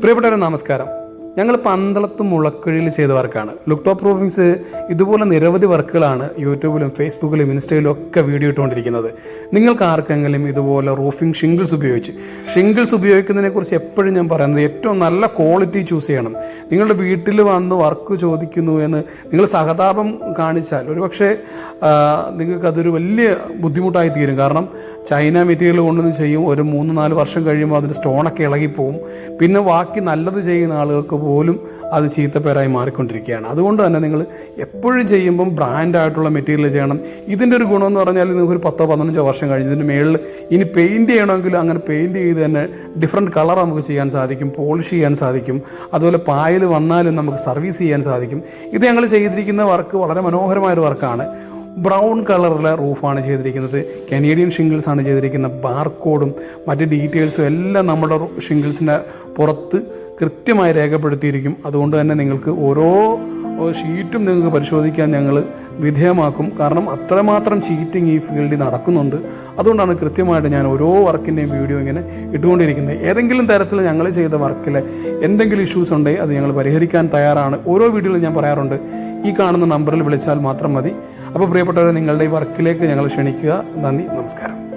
പ്രിയപ്പെട്ടവരെ നമസ്കാരം. ഞങ്ങൾ പന്തളത്തും മുളക്കുഴിയിൽ ചെയ്ത വർക്കാണ്. ലുക്ക് ടോപ്പ് പ്രൂഫിങ്സ് ഇതുപോലെ നിരവധി വർക്കുകളാണ് യൂട്യൂബിലും ഫേസ്ബുക്കിലും ഇൻസ്റ്റയിലും ഒക്കെ വീഡിയോ ഇട്ടുകൊണ്ടിരിക്കുന്നത്. നിങ്ങൾക്ക് ആർക്കെങ്കിലും ഇതുപോലെ റൂഫിംഗ് ഷിംഗിൾസ് ഉപയോഗിച്ച് ഷിംഗിൾസ് ഉപയോഗിക്കുന്നതിനെക്കുറിച്ച് എപ്പോഴും ഞാൻ പറയുന്നത് ഏറ്റവും നല്ല ക്വാളിറ്റി ചൂസ് ചെയ്യണം. നിങ്ങളുടെ വീട്ടിൽ വന്ന് വർക്ക് ചോദിക്കുന്നു എന്ന് നിങ്ങൾ സഹതാപം കാണിച്ചാൽ ഒരുപക്ഷെ നിങ്ങൾക്കതൊരു വലിയ ബുദ്ധിമുട്ടായി തീരും. കാരണം ചൈന മെറ്റീരിയൽ കൊണ്ടുവന്ന് ചെയ്യും. ഒരു മൂന്ന് നാല് വർഷം കഴിയുമ്പോൾ അതിന്റെ സ്റ്റോണൊക്കെ ഇളകിപ്പോവും പിന്നെ ബാക്കി നല്ലത് ചെയ്യുന്ന ആളുകൾക്ക് പോലും അത് ചീത്തപ്പേരായി മാറിക്കൊണ്ടിരിക്കുകയാണ്. അതുകൊണ്ട് തന്നെ നിങ്ങൾ എപ്പോഴും ചെയ്യുമ്പം ബ്രാൻഡായിട്ടുള്ള മെറ്റീരിയൽ ചെയ്യണം. ഇതിന്റെ ഒരു ഗുണമെന്ന് പറഞ്ഞാൽ നിങ്ങൾക്ക് ഒരു പത്തോ പതിനഞ്ചോ വർഷം കഴിഞ്ഞ് ഇതിന്റെ മേളിൽ ഇനി പെയിന്റ് ചെയ്യണമെങ്കിൽ അങ്ങനെ പെയിന്റ് ചെയ്ത് തന്നെ ഡിഫറെന്റ് കളർ നമുക്ക് ചെയ്യാൻ സാധിക്കും പോളിഷ് ചെയ്യാൻ സാധിക്കും. അതുപോലെ പായൽ വന്നാലും നമുക്ക് സർവീസ് ചെയ്യാൻ സാധിക്കും. ഇത് ഞങ്ങൾ ചെയ്തിരിക്കുന്ന വർക്ക് വളരെ മനോഹരമായൊരു വർക്കാണ് ബ്രൗൺ കളറിലെ റൂഫാണ് ചെയ്തിരിക്കുന്നത്. കനേഡിയൻ ഷിംഗിൾസ് ആണ് ചെയ്തിരിക്കുന്നത് ബാർകോഡും മറ്റ് ഡീറ്റെയിൽസും എല്ലാം നമ്മുടെ ഷിംഗിൾസിന്റെ പുറത്ത് കൃത്യമായി രേഖപ്പെടുത്തിയിരിക്കും. അതുകൊണ്ട് തന്നെ നിങ്ങൾക്ക് ഓരോ ഷീറ്റും നിങ്ങൾക്ക് പരിശോധിക്കാൻ ഞങ്ങൾ വിധേയമാക്കും. കാരണം അത്രമാത്രം ചീറ്റിംഗ് ഈ ഫീൽഡിൽ നടക്കുന്നുണ്ട്. അതുകൊണ്ടാണ് കൃത്യമായിട്ട് ഞാൻ ഓരോ വർക്കിന്റെയും വീഡിയോ ഇങ്ങനെ ഇട്ടുകൊണ്ടിരിക്കുന്നത്. ഏതെങ്കിലും തരത്തിൽ ഞങ്ങൾ ചെയ്ത വർക്കിൽ എന്തെങ്കിലും ഇഷ്യൂസ് ഉണ്ടെങ്കിൽ അത് ഞങ്ങൾ പരിഹരിക്കാൻ തയ്യാറാണ്. ഓരോ വീഡിയോയിലും ഞാൻ പറയാറുണ്ട്. ഈ കാണുന്ന നമ്പറിൽ വിളിച്ചാൽ മാത്രം മതി. അപ്പോൾ പ്രിയപ്പെട്ടവരെ നിങ്ങളുടെ ഈ വർക്കിലേക്ക് ഞങ്ങൾ ക്ഷണിക്കുക. നന്ദി നമസ്കാരം.